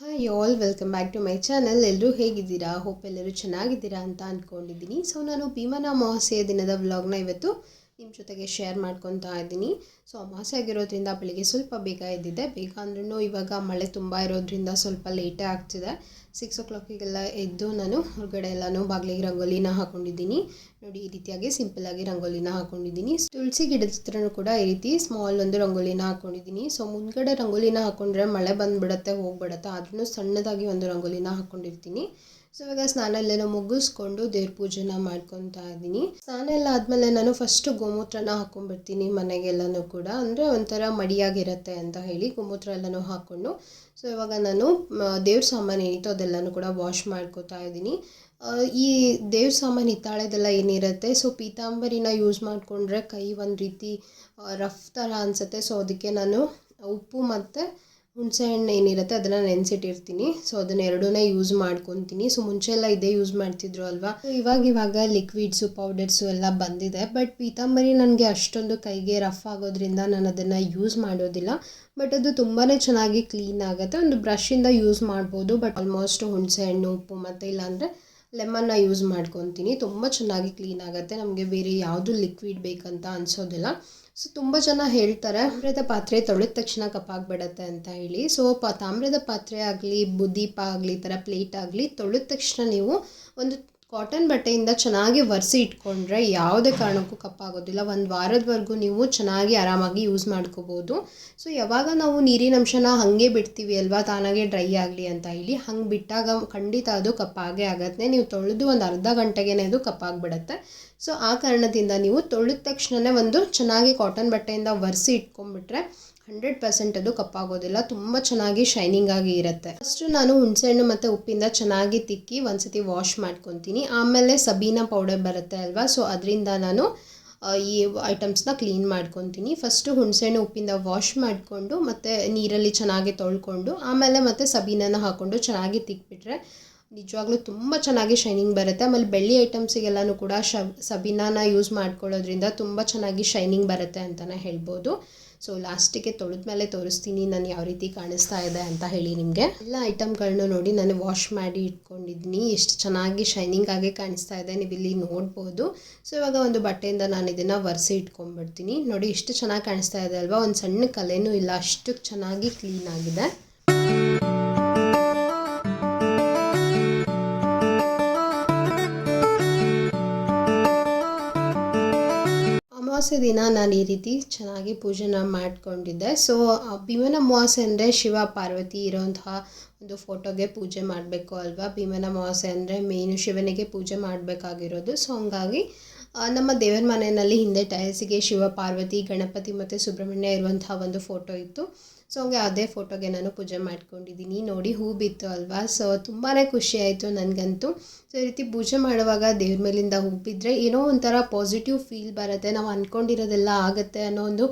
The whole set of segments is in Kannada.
Hi all welcome back to my channel ಎಲ್ಲರೂ ಹೇಗಿದ್ದೀರಾ? ಹೋಪ್ ಎಲ್ಲರೂ ಚೆನ್ನಾಗಿದ್ದೀರಾ ಅಂತ ಅಂದ್ಕೊಂಡಿದ್ದೀನಿ ಸೊ ನಾನು ಭೀಮನ ಅಮಾವಾಸ್ಯೆಯ ದಿನದ ವ್ಲಾಗ್ನ ಇವತ್ತು ನಿಮ್ಮ ಜೊತೆಗೆ ಶೇರ್ ಮಾಡ್ಕೊತಾ ಇದ್ದೀನಿ. ಸೊ ಅಮಾಸೆ ಆಗಿರೋದ್ರಿಂದ ಬೆಳಿಗ್ಗೆ ಸ್ವಲ್ಪ ಬೇಗ ಎದ್ದಿದ್ದೆ. ಬೇಗ ಅಂದ್ರೂ ಇವಾಗ ಮಳೆ ತುಂಬ ಇರೋದ್ರಿಂದ ಸ್ವಲ್ಪ ಲೇಟೇ ಆಗ್ತಿದೆ. ಸಿಕ್ಸ್ ಓ ಕ್ಲಾಕಿಗೆಲ್ಲ ಎದ್ದು ನಾನು ಹೊರಗಡೆ ಎಲ್ಲನೂ ಬಾಗಿಲಿಗೆ ರಂಗೋಲಿನ ಹಾಕೊಂಡಿದ್ದೀನಿ. ನೋಡಿ, ಈ ರೀತಿಯಾಗಿ ಸಿಂಪಲ್ಲಾಗಿ ರಂಗೋಲಿನ ಹಾಕೊಂಡಿದ್ದೀನಿ. ತುಳಸಿ ಗಿಡದ ಹತ್ರನೂ ಕೂಡ ಈ ರೀತಿ ಸ್ಮಾಲ್ ಒಂದು ರಂಗೋಲಿನ ಹಾಕೊಂಡಿದ್ದೀನಿ. ಸೊ ಮುಂದ್ಗಡೆ ರಂಗೋಲಿನ ಹಾಕೊಂಡ್ರೆ ಮಳೆ ಬಂದುಬಿಡತ್ತೆ, ಹೋಗ್ಬಿಡತ್ತೆ. ಆದ್ರೂ ಸಣ್ಣದಾಗಿ ಒಂದು ರಂಗೋಲಿನ ಹಾಕೊಂಡಿರ್ತೀನಿ. ಸೊ ಇವಾಗ ಸ್ನಾನ ಎಲ್ಲ ಮುಗಿಸ್ಕೊಂಡು ದೇವ್ರ ಪೂಜೆನ ಮಾಡ್ಕೊತಾ ಇದ್ದೀನಿ ಸ್ನಾನ ಎಲ್ಲ ಆದಮೇಲೆ ನಾನು ಫಸ್ಟ್ ಗೋಮೂತ್ರನ ಹಾಕೊಂಡ್ಬಿಡ್ತೀನಿ ಮನೆಗೆಲ್ಲನೂ ಕೂಡ. ಅಂದರೆ ಒಂಥರ ಮಡಿಯಾಗಿರುತ್ತೆ ಅಂತ ಹೇಳಿ ಗೋಮೂತ್ರ ಎಲ್ಲನೂ ಹಾಕ್ಕೊಂಡು ಸೊ ಇವಾಗ ನಾನು ದೇವ್ರ ಸಾಮಾನು ಏನಿತ್ತು ಅದೆಲ್ಲನೂ ಕೂಡ ವಾಶ್ ಮಾಡ್ಕೋತಾ ಇದ್ದೀನಿ ಈ ದೇವ್ರ ಸಾಮಾನು ಹಿತ್ತಾಳೆದೆಲ್ಲ ಏನಿರುತ್ತೆ ಸೊ ಪೀತಾಂಬರಿನ ಯೂಸ್ ಮಾಡಿಕೊಂಡ್ರೆ ಕೈ ಒಂದು ರೀತಿ ರಫ್ ಥರ ಅನಿಸುತ್ತೆ. ಸೊ ಅದಕ್ಕೆ ನಾನು ಉಪ್ಪು ಮತ್ತು ಹುಣಸೆ ಹಣ್ಣು ಏನಿರುತ್ತೆ ಅದನ್ನು ನೆನೆಸಿಟ್ಟಿರ್ತೀನಿ. ಸೊ ಅದನ್ನ ಎರಡೂನೇ ಯೂಸ್ ಮಾಡ್ಕೊತೀನಿ. ಸೊ ಮುಂಚೆ ಎಲ್ಲ ಇದೇ ಯೂಸ್ ಮಾಡ್ತಿದ್ರು ಅಲ್ವಾ? ಇವಾಗ ಇವಾಗ ಲಿಕ್ವಿಡ್ಸು ಪೌಡರ್ಸು ಎಲ್ಲ ಬಂದಿದೆ. ಬಟ್ ಪೀತಾಂಬರಿ ನನಗೆ ಅಷ್ಟೊಂದು ಕೈಗೆ ರಫ್ ಆಗೋದ್ರಿಂದ ನಾನು ಅದನ್ನು ಯೂಸ್ ಮಾಡೋದಿಲ್ಲ. ಬಟ್ ಅದು ತುಂಬಾ ಚೆನ್ನಾಗಿ ಕ್ಲೀನ್ ಆಗುತ್ತೆ. ಒಂದು ಬ್ರಷಿಂದ ಯೂಸ್ ಮಾಡ್ಬೋದು. ಬಟ್ ಆಲ್ಮೋಸ್ಟ್ ಹುಣಸೆ ಹಣ್ಣು, ಉಪ್ಪು ಮತ್ತು ಇಲ್ಲಾಂದರೆ ಲೆಮನ್ನ ಯೂಸ್ ಮಾಡ್ಕೊತೀನಿ. ತುಂಬ ಚೆನ್ನಾಗಿ ಕ್ಲೀನ್ ಆಗುತ್ತೆ. ನಮಗೆ ಬೇರೆ ಯಾವುದು ಲಿಕ್ವಿಡ್ ಬೇಕಂತ ಅನಿಸೋದಿಲ್ಲ. ಸೊ ತುಂಬ ಜನ ಹೇಳ್ತಾರೆ, ತಾಮ್ರದ ಪಾತ್ರೆ ತೊಳೆದ ತಕ್ಷಣ ಕಪ್ಪಾಗ್ಬಿಡತ್ತೆ ಅಂತ ಹೇಳಿ. ಸೊ ಪ, ತಾಮ್ರದ ಪಾತ್ರೆ ಆಗಲಿ ಬುದ್ದೀಪ ಆಗಲಿ, ಈ ಥರ ಪ್ಲೇಟ್ ಆಗಲಿ, ತೊಳೆದ ತಕ್ಷಣ ನೀವು ಒಂದು ಕಾಟನ್ ಬಟ್ಟೆಯಿಂದ ಚೆನ್ನಾಗಿ ಒರೆಸಿ ಇಟ್ಕೊಂಡ್ರೆ ಯಾವುದೇ ಕಾರಣಕ್ಕೂ ಕಪ್ಪಾಗೋದಿಲ್ಲ. ಒಂದು ವಾರದವರೆಗೂ ನೀವು ಚೆನ್ನಾಗಿ ಆರಾಮಾಗಿ ಯೂಸ್ ಮಾಡ್ಕೋಬೋದು. ಸೊ ಯಾವಾಗ ನಾವು ನೀರಿನ ಅಂಶನ ಹಾಗೆ ಬಿಡ್ತೀವಿ ಅಲ್ವಾ? ತಾನಾಗೆ ಡ್ರೈ ಆಗಲಿ ಅಂತ ಹೇಳಿ ಹಂಗೆ ಬಿಟ್ಟಾಗ ಖಂಡಿತ ಅದು ಕಪ್ಪಾಗೇ ಆಗತ್ತೆ. ನೀವು ತೊಳೆದು ಒಂದು ಅರ್ಧ ಗಂಟೆಗೆ ಅದು ಕಪ್ಪಾಗಿಬಿಡತ್ತೆ. ಸೊ ಆ ಕಾರಣದಿಂದ ನೀವು ತೊಳೆದ ತಕ್ಷಣವೇ ಒಂದು ಚೆನ್ನಾಗಿ ಕಾಟನ್ ಬಟ್ಟೆಯಿಂದ ಒರೆಸಿ ಇಟ್ಕೊಂಡ್ಬಿಟ್ರೆ ಹಂಡ್ರೆಡ್ ಪರ್ಸೆಂಟ್ ಅದು ಕಪ್ಪಾಗೋದಿಲ್ಲ. ತುಂಬ ಚೆನ್ನಾಗಿ ಶೈನಿಂಗ್ ಆಗಿ ಇರುತ್ತೆ. ಫಸ್ಟು ನಾನು ಹುಣಸೆಹಣ್ಣು ಮತ್ತು ಉಪ್ಪಿಂದ ಚೆನ್ನಾಗಿ ತಿಕ್ಕಿ ಒಂದ್ಸತಿ ವಾಶ್ ಮಾಡ್ಕೊತೀನಿ. ಆಮೇಲೆ ಸಬೀನ ಪೌಡರ್ ಬರುತ್ತೆ ಅಲ್ವಾ? ಸೊ ಅದರಿಂದ ನಾನು ಈ ಐಟಮ್ಸ್ನ ಕ್ಲೀನ್ ಮಾಡ್ಕೊತೀನಿ. ಫಸ್ಟು ಹುಣಸೆಹಣ್ಣು ಉಪ್ಪಿಂದ ವಾಶ್ ಮಾಡಿಕೊಂಡು ಮತ್ತು ನೀರಲ್ಲಿ ಚೆನ್ನಾಗಿ ತೊಳ್ಕೊಂಡು, ಆಮೇಲೆ ಮತ್ತೆ ಸಬೀನನ ಹಾಕ್ಕೊಂಡು ಚೆನ್ನಾಗಿ ತಿಕ್ಬಿಟ್ರೆ ನಿಜವಾಗ್ಲೂ ತುಂಬ ಚೆನ್ನಾಗಿ ಶೈನಿಂಗ್ ಬರುತ್ತೆ. ಆಮೇಲೆ ಬೆಳ್ಳಿ ಐಟಮ್ಸಿಗೆಲ್ಲನೂ ಕೂಡ ಶಬ್, ಸಬೀನಾನ ಯೂಸ್ ಮಾಡ್ಕೊಳ್ಳೋದ್ರಿಂದ ತುಂಬ ಚೆನ್ನಾಗಿ ಶೈನಿಂಗ್ ಬರುತ್ತೆ ಅಂತಲೇ ಹೇಳ್ಬೋದು. ಸೊ ಲಾಸ್ಟಿಗೆ ತೊಳೆದ ಮೇಲೆ ತೋರಿಸ್ತೀನಿ ನಾನು ಯಾವ ರೀತಿ ಕಾಣಿಸ್ತಾ ಇದೆ ಅಂತ ಹೇಳಿ ನಿಮಗೆ. ಎಲ್ಲ ಐಟಮ್ಗಳನ್ನ ನೋಡಿ ನಾನು ವಾಶ್ ಮಾಡಿ ಇಟ್ಕೊಂಡಿದ್ದೀನಿ ಎಷ್ಟು ಚೆನ್ನಾಗಿ ಶೈನಿಂಗ್ ಆಗಿ ಕಾಣಿಸ್ತಾ ಇದೆ. ನೀವು ಇಲ್ಲಿ ನೋಡ್ಬೋದು. ಸೊ ಇವಾಗ ಒಂದು ಬಟ್ಟೆಯಿಂದ ನಾನು ಇದನ್ನು ಒರೆಸಿ ಇಟ್ಕೊಂಡ್ಬಿಡ್ತೀನಿ. ನೋಡಿ, ಎಷ್ಟು ಚೆನ್ನಾಗಿ ಕಾಣಿಸ್ತಾ ಇದೆ ಅಲ್ವಾ? ಒಂದು ಸಣ್ಣ ಕಲೆನೂ ಇಲ್ಲ. ಅಷ್ಟು ಚೆನ್ನಾಗಿ ಕ್ಲೀನ್ ಆಗಿದೆ. ಅಮಾವಾಸ್ಯೆ ದಿನ ನಾನು ಈ ರೀತಿ ಚೆನ್ನಾಗಿ ಪೂಜೆನ ಮಾಡಿಕೊಂಡಿದ್ದೆ. ಸೊ ಭೀಮನ ಅಮಾವಾಸ್ಯೆ ಅಂದರೆ ಶಿವ, ಪಾರ್ವತಿ ಇರೋಂತಹ ಒಂದು ಫೋಟೋಗೆ ಪೂಜೆ ಮಾಡಬೇಕು ಅಲ್ವಾ? ಭೀಮನ ಅಮಾವಾಸ್ಯೆ ಅಂದರೆ ಮೇನು ಶಿವನಿಗೆ ಪೂಜೆ ಮಾಡಬೇಕಾಗಿರೋದು. ಸೊ ಹಂಗಾಗಿ ನಮ್ಮ ದೇವರ ಮನೆಯಲ್ಲಿ ಹಿಂದೆ ಟೈಲ್ಸಿಗೆ ಶಿವ, ಪಾರ್ವತಿ, ಗಣಪತಿ ಮತ್ತು ಸುಬ್ರಹ್ಮಣ್ಯ ಇರುವಂತಹ ಒಂದು ಫೋಟೋ ಇತ್ತು. ಸೊ ಹಂಗೆ ಅದೇ ಫೋಟೋಗೆ ನಾನು ಪೂಜೆ ಮಾಡ್ಕೊಂಡಿದ್ದೀನಿ. ನೋಡಿ ಹೂ ಬಿತ್ತು ಅಲ್ವಾ? ಸೊ ತುಂಬಾ ಖುಷಿ ಆಯಿತು ನನಗಂತೂ. ಸೊ ಈ ರೀತಿ ಪೂಜೆ ಮಾಡುವಾಗ ದೇವ್ರ ಮೇಲಿಂದ ಹೂ ಬಿದ್ದರೆ ಏನೋ ಒಂಥರ ಪಾಸಿಟಿವ್ ಫೀಲ್ ಬರುತ್ತೆ. ನಾವು ಅಂದ್ಕೊಂಡಿರೋದೆಲ್ಲ ಆಗುತ್ತೆ ಅನ್ನೋ ಒಂದು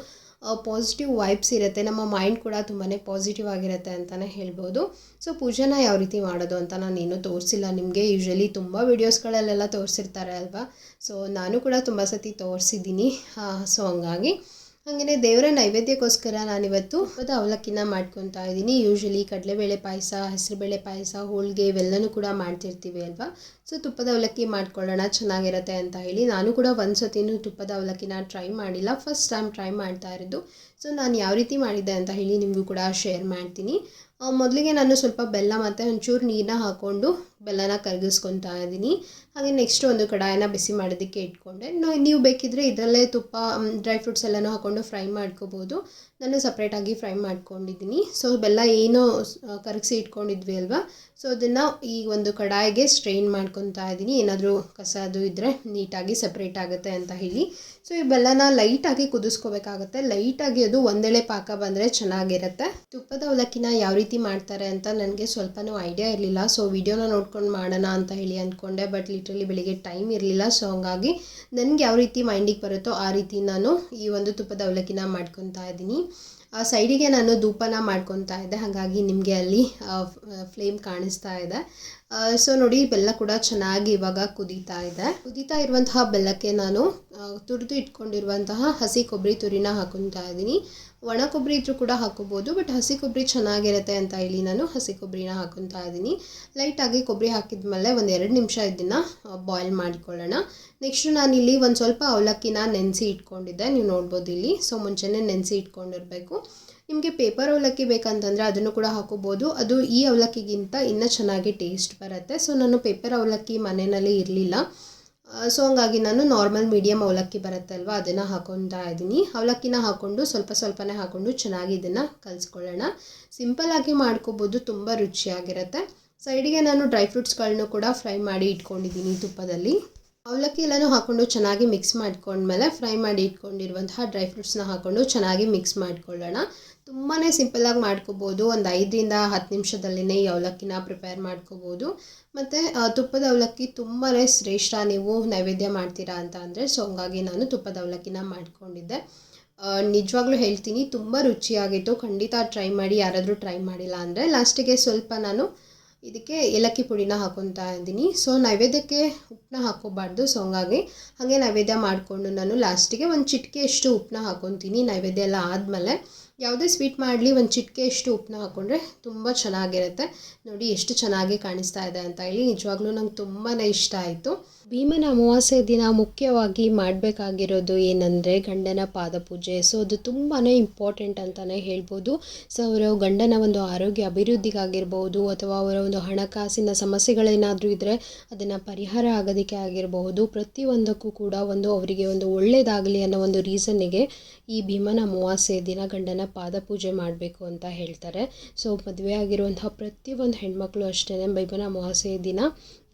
ಪಾಸಿಟಿವ್ ವೈಬ್ಸ್ ಇರುತ್ತೆ. ನಮ್ಮ ಮೈಂಡ್ ಕೂಡ ತುಂಬಾ ಪಾಸಿಟಿವ್ ಆಗಿರುತ್ತೆ ಅಂತಲೇ ಹೇಳ್ಬೋದು. ಸೊ ಪೂಜೆನ ಯಾವ ರೀತಿ ಮಾಡೋದು ಅಂತ ನಾನು ಏನೂ ತೋರಿಸಿಲ್ಲ. ನಿಮಗೆ ಯೂಶ್ವಲಿ ತುಂಬ ವೀಡಿಯೋಸ್ಗಳಲ್ಲೆಲ್ಲ ತೋರಿಸಿರ್ತಾರೆ ಅಲ್ವಾ? ಸೊ ನಾನು ಕೂಡ ತುಂಬ ಸತಿ ತೋರಿಸಿದ್ದೀನಿ. ಸೊ ಹಂಗಾಗಿ. ಹಾಗೆಯೇ ದೇವರ ನೈವೇದ್ಯಕ್ಕೋಸ್ಕರ ನಾನಿವತ್ತು ತುಪ್ಪದ ಅವಲಕ್ಕಿನ ಮಾಡ್ಕೊತಾ ಇದ್ದೀನಿ. ಯೂಶ್ವಲಿ ಕಡಲೆಬೇಳೆ ಪಾಯಸ, ಹೆಸರುಬೇಳೆ ಪಾಯಸ, ಹೋಳಿಗೆ ಇವೆಲ್ಲನೂ ಕೂಡ ಮಾಡ್ತಿರ್ತೀವಿ ಅಲ್ವಾ? ಸೊ ತುಪ್ಪದ ಅವಲಕ್ಕಿ ಮಾಡ್ಕೊಳ್ಳೋಣ, ಚೆನ್ನಾಗಿರುತ್ತೆ ಅಂತ ಹೇಳಿ ನಾನು ಕೂಡ ಒಂದು ಸತಿನೂ ತುಪ್ಪದ ಅವಲಕ್ಕಿನ ಟ್ರೈ ಮಾಡಿಲ್ಲ. ಫಸ್ಟ್ ಟೈಮ್ ಟ್ರೈ ಮಾಡ್ತಾ ಇರೋದು. ಸೊ ನಾನು ಯಾವ ರೀತಿ ಮಾಡಿದ್ದೆ ಅಂತ ಹೇಳಿ ನಿಮಗೂ ಕೂಡ ಶೇರ್ ಮಾಡ್ತೀನಿ. ಮೊದಲಿಗೆ ನಾನು ಸ್ವಲ್ಪ ಬೆಲ್ಲ ಮತ್ತು ಒಂಚೂರು ನೀರನ್ನ ಹಾಕ್ಕೊಂಡು ಬೆಲ್ಲನ ಕರಗಿಸ್ಕೊತಾ ಇದ್ದೀನಿ ಹಾಗೆ ನೆಕ್ಸ್ಟ್ ಒಂದು ಕಡಾಯನ ಬಿಸಿ ಮಾಡೋದಕ್ಕೆ ಇಟ್ಕೊಂಡೆ. ನೀವು ಬೇಕಿದ್ದರೆ ಇದರಲ್ಲೇ ತುಪ್ಪ ಡ್ರೈ ಫ್ರೂಟ್ಸ್ ಎಲ್ಲನೂ ಹಾಕ್ಕೊಂಡು ಫ್ರೈ ಮಾಡ್ಕೋಬೋದು. ನಾನು ಸಪ್ರೇಟಾಗಿ ಫ್ರೈ ಮಾಡ್ಕೊಂಡಿದ್ದೀನಿ ಸೊ ಬೆಲ್ಲ ಏನೋ ಕರಗಿಸಿ ಇಟ್ಕೊಂಡಿದ್ವಿ ಅಲ್ವಾ? ಸೊ ಅದನ್ನು ಈ ಒಂದು ಕಡಾಯಿಗೆ ಸ್ಟ್ರೈನ್ ಮಾಡ್ಕೊತಾ ಇದ್ದೀನಿ ಏನಾದರೂ ಕಸ ಅದು ಇದ್ದರೆ ನೀಟಾಗಿ ಸಪ್ರೇಟ್ ಆಗುತ್ತೆ ಅಂತ ಹೇಳಿ. ಸೊ ಈ ಬೆಲ್ಲನ ಲೈಟಾಗಿ ಕುದಿಸ್ಕೋಬೇಕಾಗತ್ತೆ. ಲೈಟಾಗಿ ಅದು ಒಂದೆಳೆ ಪಾಕ ಬಂದರೆ ಚೆನ್ನಾಗಿರುತ್ತೆ. ತುಪ್ಪದ ಅವಲಕ್ಕಿನ ಯಾವ ರೀತಿ ಮಾಡ್ತಾರೆ ಅಂತ ನನಗೆ ಸ್ವಲ್ಪನೂ ಐಡಿಯಾ ಇರಲಿಲ್ಲ. ಸೊ ವಿಡಿಯೋನ ನೋಡ್ಕೊಂಡು ಮಾಡೋಣ ಅಂತ ಹೇಳಿ ಅಂದ್ಕೊಂಡೆ. ಬಟ್ ಲಿಟ್ರಲಿ ಬೆಳಿಗ್ಗೆ ಟೈಮ್ ಇರಲಿಲ್ಲ. ಸೊ ಹಂಗಾಗಿ ನನಗೆ ಯಾವ ರೀತಿ ಮೈಂಡಿಗೆ ಬರುತ್ತೋ ಆ ರೀತಿ ನಾನು ಈ ಒಂದು ತುಪ್ಪದ ಅವಲಕ್ಕಿನ ಮಾಡ್ಕೊತಾ ಇದ್ದೀನಿ. ಆ ಸೈಡಿಗೆ ನಾನು ಧೂಪನ ಮಾಡ್ಕೊತಾ ಇದ್ದೆ. ಹಾಗಾಗಿ ನಿಮಗೆ ಅಲ್ಲಿ ಫ್ಲೇಮ್ ಕಾಣಿಸ್ತಾ ಇದೆ. ಸೊ ನೋಡಿ, ಬೆಲ್ಲ ಕೂಡ ಚೆನ್ನಾಗಿ ಇವಾಗ ಕುದೀತಾ ಇದೆ. ಕುದೀತಾ ಇರುವಂತಹ ಬೆಲ್ಲಕ್ಕೆ ನಾನು ತುರಿದು ಇಟ್ಕೊಂಡಿರುವಂತಹ ಹಸಿ ಕೊಬ್ಬರಿ ತುರಿನ ಹಾಕೊತಾ ಇದ್ದೀನಿ. ಒಣ ಕೊಬ್ಬರಿ ಇದ್ರೂ ಕೂಡ ಹಾಕೋಬೋದು ಬಟ್ ಹಸಿ ಕೊಬ್ಬರಿ ಚೆನ್ನಾಗಿರುತ್ತೆ ಅಂತ ಹೇಳಿ ನಾನು ಹಸಿ ಕೊಬ್ಬರಿನ ಹಾಕೊತಾ ಇದ್ದೀನಿ. ಲೈಟಾಗಿ ಕೊಬ್ಬರಿ ಹಾಕಿದ್ಮೇಲೆ ಒಂದು ಎರಡು ನಿಮಿಷ ಇದನ್ನು ಬಾಯ್ಲ್ ಮಾಡಿಕೊಳ್ಳೋಣ. ನೆಕ್ಸ್ಟ್ ನಾನಿಲ್ಲಿ ಒಂದು ಸ್ವಲ್ಪ ಅವಲಕ್ಕಿನ ನೆನೆಸಿ ಇಟ್ಕೊಂಡಿದ್ದೆ, ನೀವು ನೋಡ್ಬೋದು ಇಲ್ಲಿ. ಸೊ ಮುಂಚೆನೇ ನೆನೆಸಿ ಇಟ್ಕೊಂಡಿರಬೇಕು. ನಿಮಗೆ ಪೇಪರ್ ಅವಲಕ್ಕಿ ಬೇಕಂತಂದರೆ ಅದನ್ನು ಕೂಡ ಹಾಕೋಬೋದು. ಅದು ಈ ಅವಲಕ್ಕಿಗಿಂತ ಇನ್ನೂ ಚೆನ್ನಾಗಿ ಟೇಸ್ಟ್ ಬರುತ್ತೆ. ಸೊ ನಾನು ಪೇಪರ್ ಅವಲಕ್ಕಿ ಮನೆಯಲ್ಲಿ ಇರಲಿಲ್ಲ. ಸೊ ಹಂಗಾಗಿ ನಾನು ನಾರ್ಮಲ್ ಮೀಡಿಯಮ್ ಅವಲಕ್ಕಿ ಬರುತ್ತಲ್ವ, ಅದನ್ನು ಹಾಕೊತಾ ಇದ್ದೀನಿ. ಅವಲಕ್ಕಿನ ಹಾಕ್ಕೊಂಡು ಸ್ವಲ್ಪ ಸ್ವಲ್ಪನೇ ಹಾಕ್ಕೊಂಡು ಚೆನ್ನಾಗಿ ಇದನ್ನು ಕಲಿಸ್ಕೊಳ್ಳೋಣ. ಸಿಂಪಲ್ಲಾಗಿ ಮಾಡ್ಕೋಬೋದು, ತುಂಬ ರುಚಿಯಾಗಿರುತ್ತೆ. ಸೈಡಿಗೆ ನಾನು ಡ್ರೈ ಫ್ರೂಟ್ಸ್ಗಳನ್ನು ಕೂಡ ಫ್ರೈ ಮಾಡಿ ಇಟ್ಕೊಂಡಿದ್ದೀನಿ ತುಪ್ಪದಲ್ಲಿ. ಅವಲಕ್ಕಿ ಎಲ್ಲನೂ ಹಾಕ್ಕೊಂಡು ಚೆನ್ನಾಗಿ ಮಿಕ್ಸ್ ಮಾಡ್ಕೊಂಡ್ಮೇಲೆ ಫ್ರೈ ಮಾಡಿ ಇಟ್ಕೊಂಡಿರುವಂತಹ ಡ್ರೈ ಫ್ರೂಟ್ಸ್ನ ಹಾಕ್ಕೊಂಡು ಚೆನ್ನಾಗಿ ಮಿಕ್ಸ್ ಮಾಡ್ಕೊಳ್ಳೋಣ. ತುಂಬಾ ಸಿಂಪಲ್ಲಾಗಿ ಮಾಡ್ಕೋಬೋದು. ಒಂದು ಐದರಿಂದ ಹತ್ತು ನಿಮಿಷದಲ್ಲಿನೇ ಈ ಅವಲಕ್ಕಿನ ಪ್ರಿಪೇರ್ ಮಾಡ್ಕೋಬೋದು. ಮತ್ತು ತುಪ್ಪದ ಅವಲಕ್ಕಿ ತುಂಬಾ ಶ್ರೇಷ್ಠ ನೀವು ನೈವೇದ್ಯ ಮಾಡ್ತೀರಾ ಅಂತ ಅಂದರೆ, ಸೊ ಹಂಗಾಗಿ ನಾನು ತುಪ್ಪದ ಅವಲಕ್ಕಿನ ಮಾಡ್ಕೊಂಡಿದ್ದೆ. ನಿಜವಾಗ್ಲೂ ಹೇಳ್ತೀನಿ, ತುಂಬ ರುಚಿಯಾಗಿತ್ತು. ಖಂಡಿತ ಟ್ರೈ ಮಾಡಿ, ಯಾರಾದರೂ ಟ್ರೈ ಮಾಡಿಲ್ಲ ಅಂದರೆ ಲಾಸ್ಟಿಗೆ ಸ್ವಲ್ಪ ನಾನು ಇದಕ್ಕೆ ಏಲಕ್ಕಿ ಪುಡಿನ ಹಾಕೊತಾ ಇದ್ದೀನಿ. ಸೊ ನೈವೇದ್ಯಕ್ಕೆ ಉಪ್ಪನ್ನ ಹಾಕೋಬಾರ್ದು. ಸೊ ಹಂಗಾಗಿ ಹಾಗೆ ನೈವೇದ್ಯ ಮಾಡಿಕೊಂಡು ನಾನು ಲಾಸ್ಟಿಗೆ ಒಂದು ಚಿಟಿಕೆಯಷ್ಟು ಉಪ್ಪನ್ನ ಹಾಕೊತೀನಿ. ನೈವೇದ್ಯ ಎಲ್ಲ ಆದಮೇಲೆ ಯಾವುದೇ ಸ್ವೀಟ್ ಮಾಡಲಿ ಒಂದು ಚಿಟಿಕೆಯಷ್ಟು ಉಪ್ಪನ್ನ ಹಾಕ್ಕೊಂಡ್ರೆ ತುಂಬ ಚೆನ್ನಾಗಿರುತ್ತೆ. ನೋಡಿ ಎಷ್ಟು ಚೆನ್ನಾಗಿ ಕಾಣಿಸ್ತಾ ಇದೆ ಅಂತ ಹೇಳಿ ನಿಜವಾಗ್ಲೂ ನಂಗೆ ತುಂಬಾ ಇಷ್ಟ ಆಯಿತು. ಭೀಮನ ಅಮಾವಾಸ್ಯೆ ದಿನ ಮುಖ್ಯವಾಗಿ ಮಾಡಬೇಕಾಗಿರೋದು ಏನಂದರೆ ಗಂಡನ ಪಾದಪೂಜೆ. ಸೊ ಅದು ತುಂಬಾ ಇಂಪಾರ್ಟೆಂಟ್ ಅಂತಲೇ ಹೇಳ್ಬೋದು. ಸೊ ಅವರ ಗಂಡನ ಒಂದು ಆರೋಗ್ಯ ಅಭಿವೃದ್ಧಿಗಾಗಿರ್ಬೋದು ಅಥವಾ ಅವರ ಒಂದು ಹಣಕಾಸಿನ ಸಮಸ್ಯೆಗಳೇನಾದರೂ ಇದ್ದರೆ ಅದನ್ನು ಪರಿಹಾರ ಆಗೋದಕ್ಕೆ ಆಗಿರಬಹುದು. ಪ್ರತಿಯೊಂದಕ್ಕೂ ಕೂಡ ಒಂದು ಅವರಿಗೆ ಒಂದು ಒಳ್ಳೆಯದಾಗಲಿ ಅನ್ನೋ ಒಂದು ರೀಸನ್ನಿಗೆ ಈ ಭೀಮನ ಅಮಾವಾಸ್ಯೆ ದಿನ ಗಂಡನ ಪಾದಪೂಜೆ ಮಾಡಬೇಕು ಅಂತ ಹೇಳ್ತಾರೆ. ಸೊ ಮದುವೆ ಆಗಿರುವಂತಹ ಪ್ರತಿಯೊಂದು ಹೆಣ್ಮಕ್ಳು ಅಷ್ಟೇ ಬೈಬನ ಅಮಾವಾಸ್ಯೆ ದಿನ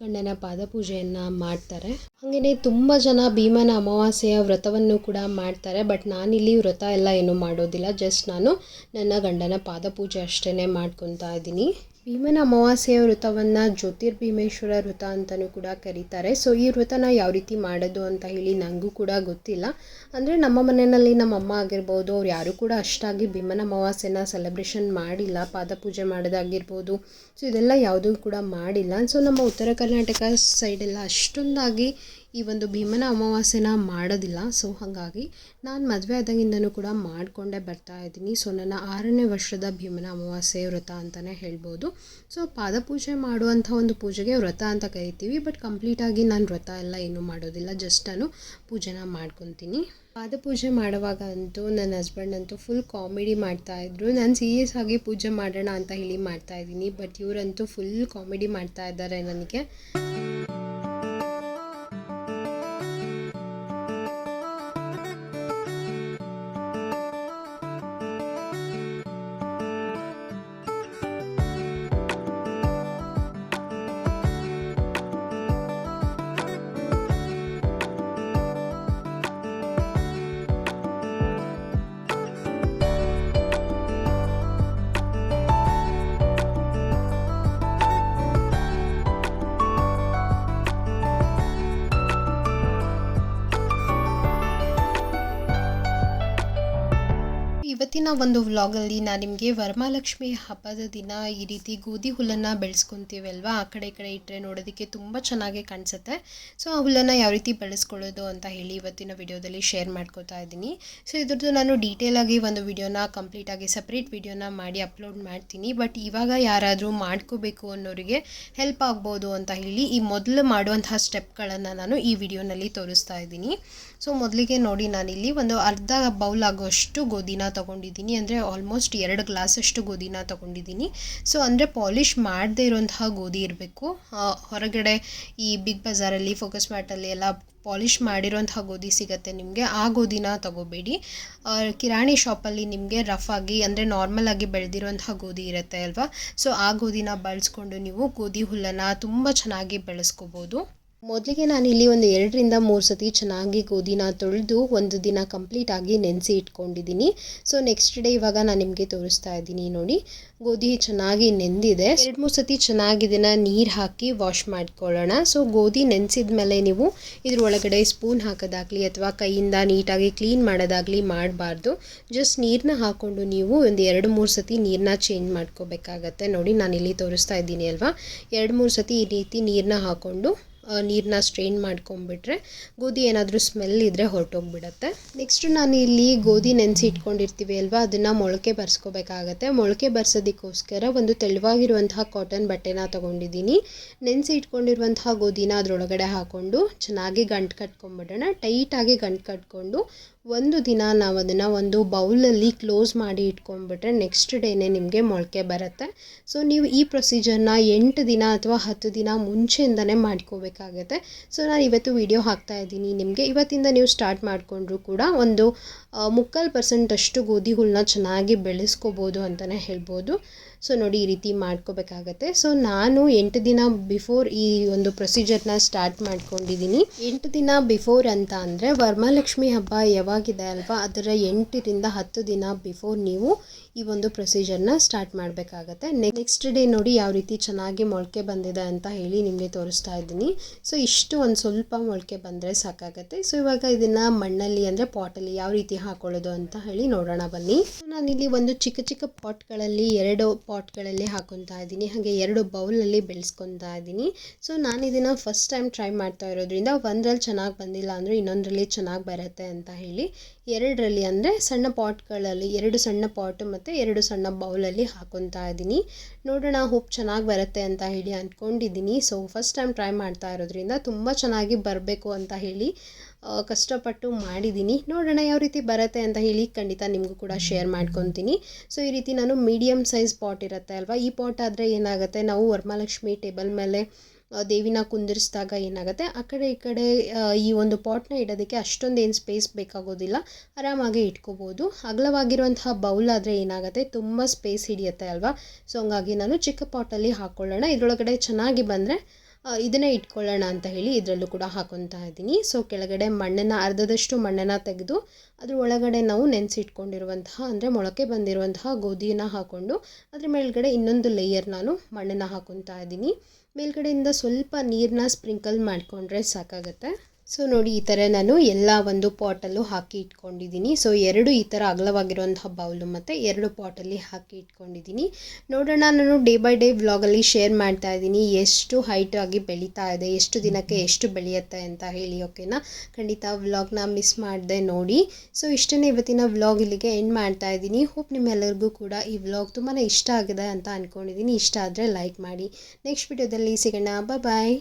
ಗಂಡನ ಪಾದಪೂಜೆಯನ್ನು ಮಾಡ್ತಾರೆ. ಹಾಗೆಯೇ ತುಂಬ ಜನ ಭೀಮನ ಅಮಾವಾಸ್ಯೆಯ ವ್ರತವನ್ನು ಕೂಡ ಮಾಡ್ತಾರೆ. ಬಟ್ ನಾನಿಲ್ಲಿ ವ್ರತ ಎಲ್ಲ ಏನೂ ಮಾಡೋದಿಲ್ಲ. ಜಸ್ಟ್ ನಾನು ನನ್ನ ಗಂಡನ ಪಾದಪೂಜೆ ಅಷ್ಟೇ ಮಾಡ್ಕೊತಾ ಇದ್ದೀನಿ. ಭೀಮನ ಅಮಾವಾಸ್ಯೆಯ ವೃತವನ್ನು ಜ್ಯೋತಿರ್ಭೀಮೇಶ್ವರ ವೃತ ಅಂತಲೂ ಕೂಡ ಕರೀತಾರೆ. ಸೊ ಈ ವೃತನ ಯಾವ ರೀತಿ ಮಾಡೋದು ಅಂತ ಹೇಳಿ ನನಗೂ ಕೂಡ ಗೊತ್ತಿಲ್ಲ. ಅಂದರೆ ನಮ್ಮ ಮನೆಯಲ್ಲಿ ನಮ್ಮ ಅಮ್ಮ ಆಗಿರ್ಬೋದು, ಅವ್ರು ಯಾರೂ ಕೂಡ ಅಷ್ಟಾಗಿ ಭೀಮನ ಅಮಾವಾಸ್ಯೆನ ಸೆಲೆಬ್ರೇಷನ್ ಮಾಡಿಲ್ಲ, ಪಾದಪೂಜೆ ಮಾಡೋದಾಗಿರ್ಬೋದು. ಸೊ ಇದೆಲ್ಲ ಯಾವುದೂ ಕೂಡ ಮಾಡಿಲ್ಲ. ಸೊ ನಮ್ಮ ಉತ್ತರ ಕರ್ನಾಟಕ ಸೈಡೆಲ್ಲ ಅಷ್ಟೊಂದಾಗಿ ಈ ಒಂದು ಭೀಮನ ಅಮಾವಾಸ್ಯೆನ ಮಾಡೋದಿಲ್ಲ. ಸೊ ಹಾಗಾಗಿ ನಾನು ಮದುವೆ ಆದಾಗಿಂದನೂ ಕೂಡ ಮಾಡಿಕೊಂಡೇ ಬರ್ತಾ ಇದ್ದೀನಿ. ಸೊ ನನ್ನ ಆರನೇ ವರ್ಷದ ಭೀಮನ ಅಮಾವಾಸ್ಯೆ ವ್ರತ ಅಂತಲೇ ಹೇಳ್ಬೋದು. ಸೊ ಪಾದಪೂಜೆ ಮಾಡುವಂಥ ಒಂದು ಪೂಜೆಗೆ ವ್ರತ ಅಂತ ಕರಿತೀವಿ. ಬಟ್ ಕಂಪ್ಲೀಟಾಗಿ ನಾನು ವ್ರತ ಎಲ್ಲ ಏನೂ ಮಾಡೋದಿಲ್ಲ. ಜಸ್ಟ್ ನಾನು ಪೂಜೆನ ಮಾಡ್ಕೊತೀನಿ. ಪಾದಪೂಜೆ ಮಾಡುವಾಗ ಅಂತೂ ನನ್ನ ಹಸ್ಬೆಂಡ್ ಅಂತೂ ಫುಲ್ ಕಾಮಿಡಿ ಮಾಡ್ತಾಯಿದ್ರು ನಾನು ಸೀರಿಯಸ್ ಆಗಿ ಪೂಜೆ ಮಾಡೋಣ ಅಂತ ಹೇಳಿ ಮಾಡ್ತಾಯಿದ್ದೀನಿ ಬಟ್ ಇವರಂತೂ ಫುಲ್ ಕಾಮಿಡಿ ಮಾಡ್ತಾ ಇದ್ದಾರೆ ನನಗೆ. ಇವತ್ತಿನ ಒಂದು ವ್ಲಾಗಲ್ಲಿ ನಾನು ನಿಮಗೆ ವರಮಹಾಲಕ್ಷ್ಮಿ ಹಬ್ಬದ ದಿನ ಈ ರೀತಿ ಗೋಧಿ ಹುಲ್ಲನ್ನು ಅಲ್ವಾ ಆ ಕಡೆ ಈ ಕಡೆ ಇಟ್ಟರೆ ನೋಡೋದಕ್ಕೆ ತುಂಬ ಚೆನ್ನಾಗಿ ಕಾಣಿಸುತ್ತೆ. ಸೊ ಆ ಹುಲ್ಲನ್ನು ಯಾವ ರೀತಿ ಬೆಳೆಸ್ಕೊಳ್ಳೋದು ಅಂತ ಹೇಳಿ ಇವತ್ತಿನ ವಿಡಿಯೋದಲ್ಲಿ ಶೇರ್ ಮಾಡ್ಕೋತಾ ಇದ್ದೀನಿ. ಸೊ ಇದ್ರದ್ದು ನಾನು ಡೀಟೇಲಾಗಿ ಒಂದು ವಿಡಿಯೋನ ಕಂಪ್ಲೀಟಾಗಿ ಸಪ್ರೇಟ್ ವಿಡಿಯೋನ ಮಾಡಿ ಅಪ್ಲೋಡ್ ಮಾಡ್ತೀನಿ. ಬಟ್ ಇವಾಗ ಯಾರಾದರೂ ಮಾಡ್ಕೋಬೇಕು ಅನ್ನೋರಿಗೆ ಹೆಲ್ಪ್ ಆಗ್ಬೋದು ಅಂತ ಹೇಳಿ ಈ ಮೊದಲು ಮಾಡುವಂತಹ ಸ್ಟೆಪ್ಗಳನ್ನು ನಾನು ಈ ವಿಡಿಯೋನಲ್ಲಿ ತೋರಿಸ್ತಾ ಇದ್ದೀನಿ. ಸೊ ಮೊದಲಿಗೆ ನೋಡಿ ನಾನಿಲ್ಲಿ ಒಂದು ಅರ್ಧ ಬೌಲ್ ಆಗೋಷ್ಟು ಗೋಧಿನ ತೊಗೊಂಡಿದ್ದೀನಿ. ಅಂದರೆ ಆಲ್ಮೋಸ್ಟ್ ಎರಡು ಗ್ಲಾಸಷ್ಟು ಗೋಧಿನ ತೊಗೊಂಡಿದ್ದೀನಿ. ಸೊ ಅಂದರೆ ಪಾಲಿಷ್ ಮಾಡದೇ ಇರೋಂತಹ ಗೋಧಿ ಇರಬೇಕು. ಹೊರಗಡೆ ಈ ಬಿಗ್ ಬಜಾರಲ್ಲಿ ಫೋಕಸ್ ಮ್ಯಾಟಲ್ಲಿ ಎಲ್ಲ ಪಾಲಿಷ್ ಮಾಡಿರೋಂತಹ ಗೋಧಿ ಸಿಗುತ್ತೆ ನಿಮಗೆ. ಆ ಗೋಧಿನ ತಗೋಬೇಡಿ. ಕಿರಾಣಿ ಶಾಪಲ್ಲಿ ನಿಮಗೆ ರಫ್ ಆಗಿ, ಅಂದರೆ ನಾರ್ಮಲ್ ಆಗಿ ಬೆಳೆದಿರೋಂಥ ಗೋಧಿ ಇರುತ್ತೆ ಅಲ್ವಾ? ಸೊ ಆ ಗೋಧಿನ ಬಳಸ್ಕೊಂಡು ನೀವು ಗೋಧಿ ಹುಲ್ಲನ್ನು ತುಂಬ ಚೆನ್ನಾಗಿ ಬೆಳೆಸ್ಕೋಬೋದು. ಮೊದಲಿಗೆ ನಾನು ಇಲ್ಲಿ ಒಂದು ಎರಡರಿಂದ ಮೂರು ಸತಿ ಚೆನ್ನಾಗಿ ಗೋಧಿನ ತೊಳೆದು ಒಂದು ದಿನ ಕಂಪ್ಲೀಟಾಗಿ ನೆನೆಸಿ ಇಟ್ಕೊಂಡಿದ್ದೀನಿ. ಸೊ ನೆಕ್ಸ್ಟ್ ಡೇ ಇವಾಗ ನಾನು ನಿಮಗೆ ತೋರಿಸ್ತಾ ಇದ್ದೀನಿ ನೋಡಿ. ಗೋಧಿ ಚೆನ್ನಾಗಿ ನೆಂದಿದೆ. ಎರಡು ಮೂರು ಸತಿ ಚೆನ್ನಾಗಿ ಇದನ್ನು ನೀರು ಹಾಕಿ ವಾಶ್ ಮಾಡ್ಕೊಳ್ಳೋಣ. ಸೊ ಗೋಧಿ ನೆನೆಸಿದ ಮೇಲೆ ನೀವು ಇದ್ರ ಒಳಗಡೆ ಸ್ಪೂನ್ ಹಾಕೋದಾಗಲಿ ಅಥವಾ ಕೈಯಿಂದ ನೀಟಾಗಿ ಕ್ಲೀನ್ ಮಾಡೋದಾಗಲಿ ಮಾಡಬಾರ್ದು. ಜಸ್ಟ್ ನೀರನ್ನ ಹಾಕ್ಕೊಂಡು ನೀವು ಒಂದು ಎರಡು ಮೂರು ಸತಿ ನೀರನ್ನ ಚೇಂಜ್ ಮಾಡ್ಕೋಬೇಕಾಗತ್ತೆ. ನೋಡಿ ನಾನು ಇಲ್ಲಿ ತೋರಿಸ್ತಾ ಇದ್ದೀನಿ ಅಲ್ವಾ? ಎರಡು ಮೂರು ಸತಿ ಈ ರೀತಿ ನೀರನ್ನ ಹಾಕ್ಕೊಂಡು ನೀರನ್ನ ಸ್ಟ್ರೈನ್ ಮಾಡ್ಕೊಂಬಿಟ್ರೆ ಗೋಧಿ ಏನಾದರೂ ಸ್ಮೆಲ್ ಇದ್ದರೆ ಹೊರಟೋಗ್ಬಿಡತ್ತೆ. ನೆಕ್ಸ್ಟು ನಾನು ಇಲ್ಲಿ ಗೋಧಿ ನೆನೆಸಿ ಇಟ್ಕೊಂಡಿರ್ತೀವಿ ಅಲ್ವಾ, ಅದನ್ನು ಮೊಳಕೆ ಬರ್ಸ್ಕೋಬೇಕಾಗತ್ತೆ. ಮೊಳಕೆ ಬರ್ಸೋದಕ್ಕೋಸ್ಕರ ಒಂದು ತೆಳುವಾಗಿರುವಂತಹ ಕಾಟನ್ ಬಟ್ಟೆನ ತೊಗೊಂಡಿದ್ದೀನಿ. ನೆನೆಸಿ ಇಟ್ಕೊಂಡಿರುವಂತಹ ಗೋಧಿನ ಅದರೊಳಗಡೆ ಹಾಕ್ಕೊಂಡು ಚೆನ್ನಾಗಿ ಗಂಟು ಕಟ್ಕೊಂಬಿಡೋಣ. ಟೈಟಾಗಿ ಗಂಟು ಕಟ್ಕೊಂಡು ಒಂದು ದಿನ ನಾವು ಅದನ್ನು ಒಂದು ಬೌಲಲ್ಲಿ ಕ್ಲೋಸ್ ಮಾಡಿ ಇಟ್ಕೊಂಡ್ಬಿಟ್ರೆ ನೆಕ್ಸ್ಟ್ ಡೇನೇ ನಿಮಗೆ ಮೊಳಕೆ ಬರುತ್ತೆ. ಸೊ, ನೀವು ಈ ಪ್ರೊಸೀಜರ್ನ ಎಂಟು ದಿನ ಅಥವಾ ಹತ್ತು ದಿನ ಮುಂಚೆಯಿಂದನೇ ಮಾಡ್ಕೋಬೇಕಾಗತ್ತೆ. ಸೊ, ನಾನು ಇವತ್ತು ವಿಡಿಯೋ ಹಾಕ್ತಾ ಇದ್ದೀನಿ. ನಿಮಗೆ ಇವತ್ತಿಂದ ನೀವು ಸ್ಟಾರ್ಟ್ ಮಾಡಿಕೊಂಡ್ರೂ ಕೂಡ ಒಂದು ಮುಕ್ಕಾಲು ಪರ್ಸೆಂಟಷ್ಟು ಗೋಧಿ ಹುಳನ್ನ ಚೆನ್ನಾಗಿ ಬೆಳೆಸ್ಕೋಬೋದು ಅಂತಲೇ ಹೇಳ್ಬೋದು. ಸೊ ನೋಡಿ ಈ ರೀತಿ ಮಾಡ್ಕೋಬೇಕಾಗತ್ತೆ. ಸೊ ನಾನು ಎಂಟು ದಿನ ಬಿಫೋರ್ ಈ ಒಂದು ಪ್ರೊಸೀಜರ್ನ ಸ್ಟಾರ್ಟ್ ಮಾಡ್ಕೊಂಡಿದ್ದೀನಿ ಎಂಟು ದಿನ ಬಿಫೋರ್ ಅಂತ ಅಂದರೆ ವರಮಹಾಲಕ್ಷ್ಮಿ ಹಬ್ಬ ಯಾವಾಗಿದೆ ಅಲ್ವಾ? ಅದರ ಎಂಟರಿಂದ ಹತ್ತು ದಿನ ಬಿಫೋರ್ ನೀವು ಈ ಒಂದು ಪ್ರೊಸೀಜರ್ನ ಸ್ಟಾರ್ಟ್ ಮಾಡಬೇಕಾಗತ್ತೆ. ನೆಕ್ಸ್ಟ್ ಡೇ ನೋಡಿ ಯಾವ ರೀತಿ ಚೆನ್ನಾಗಿ ಮೊಳಕೆ ಬಂದಿದೆ ಅಂತ ಹೇಳಿ ನಿಮಗೆ ತೋರಿಸ್ತಾ ಇದ್ದೀನಿ. ಸೊ ಇಷ್ಟು ಒಂದು ಸ್ವಲ್ಪ ಮೊಳಕೆ ಬಂದರೆ ಸಾಕಾಗತ್ತೆ. ಸೊ ಇವಾಗ ಇದನ್ನು ಮಣ್ಣಲ್ಲಿ ಅಂದರೆ ಪಾಟಲ್ಲಿ ಯಾವ ರೀತಿ ಹಾಕೊಳ್ಳೋದು ಅಂತ ಹೇಳಿ ನೋಡೋಣ ಬನ್ನಿ. ನಾನಿಲ್ಲಿ ಒಂದು ಚಿಕ್ಕ ಚಿಕ್ಕ ಪಾಟ್ಗಳಲ್ಲಿ ಎರಡು ಪಾಟ್ಗಳಲ್ಲಿ ಹಾಕೊತಾ ಇದ್ದೀನಿ. ಹಾಗೆ ಎರಡು ಬೌಲಲ್ಲಿ ಬೆಳೆಸ್ಕೊತಾ ಇದ್ದೀನಿ. ಸೊ ನಾನು ಇದನ್ನು ಫಸ್ಟ್ ಟೈಮ್ ಟ್ರೈ ಮಾಡ್ತಾ ಇರೋದ್ರಿಂದ ಒಂದರಲ್ಲಿ ಚೆನ್ನಾಗಿ ಬಂದಿಲ್ಲ ಅಂದರೆ ಇನ್ನೊಂದರಲ್ಲಿ ಚೆನ್ನಾಗಿ ಬರುತ್ತೆ ಅಂತ ಹೇಳಿ ಎರಡರಲ್ಲಿ ಅಂದರೆ ಸಣ್ಣ ಪಾಟ್ಗಳಲ್ಲಿ, ಎರಡು ಸಣ್ಣ ಪಾಟ್ ಮತ್ತು ಎರಡು ಸಣ್ಣ ಬೌಲಲ್ಲಿ ಹಾಕೊತಾ ಇದ್ದೀನಿ. ನೋಡೋಣ, ಹೋಪ್ ಚೆನ್ನಾಗಿ ಬರುತ್ತೆ ಅಂತ ಹೇಳಿ ಅಂದ್ಕೊಂಡಿದ್ದೀನಿ. ಸೊ, ಫಸ್ಟ್ ಟೈಮ್ ಟ್ರೈ ಮಾಡ್ತಾ ಇರೋದ್ರಿಂದ ತುಂಬ ಚೆನ್ನಾಗಿ ಬರಬೇಕು ಅಂತ ಹೇಳಿ ಕಷ್ಟಪಟ್ಟು ಮಾಡಿದ್ದೀನಿ ನೋಡೋಣ ಯಾವ ರೀತಿ ಬರುತ್ತೆ ಅಂತ ಹೇಳಿ ಖಂಡಿತ ನಿಮಗೂ ಕೂಡ ಶೇರ್ ಮಾಡ್ಕೊತೀನಿ. ಸೊ ಈ ರೀತಿ ನಾನು ಮೀಡಿಯಮ್ ಸೈಜ್ ಪಾಟ್ ಇರುತ್ತೆ ಅಲ್ವಾ? ಈ ಪಾಟ್ ಆದರೆ ಏನಾಗುತ್ತೆ? ನಾವು ವರಮಹಾಲಕ್ಷ್ಮಿ ಟೇಬಲ್ ಮೇಲೆ ದೇವಿನ ಕುಂದಿರಿಸಿದಾಗ ಏನಾಗುತ್ತೆ? ಆ ಕಡೆ ಈ ಕಡೆ ಈ ಒಂದು ಪಾಟ್ನ ಇಡೋದಕ್ಕೆ ಅಷ್ಟೊಂದು ಏನು ಸ್ಪೇಸ್ ಬೇಕಾಗೋದಿಲ್ಲ. ಆರಾಮಾಗಿ ಇಟ್ಕೋಬೋದು. ಅಗಲವಾಗಿರುವಂತಹ ಬೌಲ್ ಆದರೆ ಏನಾಗುತ್ತೆ? ತುಂಬ ಸ್ಪೇಸ್ ಹಿಡಿಯುತ್ತೆ ಅಲ್ವಾ? ಸೊ ಹಂಗಾಗಿ ನಾನು ಚಿಕ್ಕ ಪಾಟಲ್ಲಿ ಹಾಕ್ಕೊಳ್ಳೋಣ ಇದರೊಳಗಡೆ ಚೆನ್ನಾಗಿ ಬಂದರೆ ಇದನ್ನೇ ಇಟ್ಕೊಳ್ಳೋಣ ಅಂತ ಹೇಳಿ ಇದರಲ್ಲೂ ಕೂಡ ಹಾಕೊತಾ ಇದ್ದೀನಿ. ಸೊ ಕೆಳಗಡೆ ಮಣ್ಣನ್ನು, ಅರ್ಧದಷ್ಟು ಮಣ್ಣನ್ನು ತೆಗೆದು ಅದ್ರ ಒಳಗಡೆ ನಾವು ನೆನೆಸಿಟ್ಕೊಂಡಿರುವಂತಹ, ಅಂದರೆ ಮೊಳಕೆ ಬಂದಿರುವಂತಹ ಗೋಧಿಯನ್ನ ಹಾಕ್ಕೊಂಡು ಅದ್ರ ಮೇಲ್ಗಡೆ ಇನ್ನೊಂದು ಲೇಯರ್ ನಾನು ಮಣ್ಣನ್ನು ಹಾಕೊತಾ ಇದ್ದೀನಿ. ಮೇಲ್ಗಡೆಯಿಂದ ಸ್ವಲ್ಪ ನೀರನ್ನ ಸ್ಪ್ರಿಂಕಲ್ ಮಾಡಿಕೊಂಡ್ರೆ ಸಾಕಾಗುತ್ತೆ. ಸೊ ನೋಡಿ, ಈ ಥರ ನಾನು ಎಲ್ಲ ಒಂದು ಪಾಟಲ್ಲೂ ಹಾಕಿ ಇಟ್ಕೊಂಡಿದ್ದೀನಿ. ಸೊ ಎರಡು ಈ ಥರ ಅಗಲವಾಗಿರುವಂತಹ ಬೌಲು ಮತ್ತು ಎರಡು ಪಾಟಲ್ಲಿ ಹಾಕಿ ಇಟ್ಕೊಂಡಿದ್ದೀನಿ. ನೋಡೋಣ, ನಾನು ಡೇ ಬೈ ಡೇ ವ್ಲಾಗಲ್ಲಿ ಶೇರ್ ಮಾಡ್ತಾ ಇದ್ದೀನಿ. ಎಷ್ಟು ಹೈಟ್ ಆಗಿ ಬೆಳೀತಾ ಇದೆ, ಎಷ್ಟು ದಿನಕ್ಕೆ ಎಷ್ಟು ಬೆಳೆಯುತ್ತೆ ಅಂತ ಹೇಳಿ ಓಕೆನಾ ಖಂಡಿತ ವ್ಲಾಗ್ನ ಮಿಸ್ ಮಾಡಿದೆ ನೋಡಿ. ಸೊ ಇಷ್ಟನ್ನೇ ಇವತ್ತಿನ ವ್ಲಾಗ್ ಇಲ್ಲಿಗೆ ಎಂಡ್ ಮಾಡ್ತಾ ಇದ್ದೀನಿ. ಹೋಪ್ ನಿಮ್ಮೆಲ್ಲರಿಗೂ ಕೂಡ ಈ ವ್ಲಾಗ್ ತುಂಬಾ ಇಷ್ಟ ಆಗಿದೆ ಅಂತ ಅಂದ್ಕೊಂಡಿದ್ದೀನಿ ಇಷ್ಟ ಆದರೆ ಲೈಕ್ ಮಾಡಿ. ನೆಕ್ಸ್ಟ್ ವಿಡಿಯೋದಲ್ಲಿ ಸಿಗೋಣ. ಬಾಯ್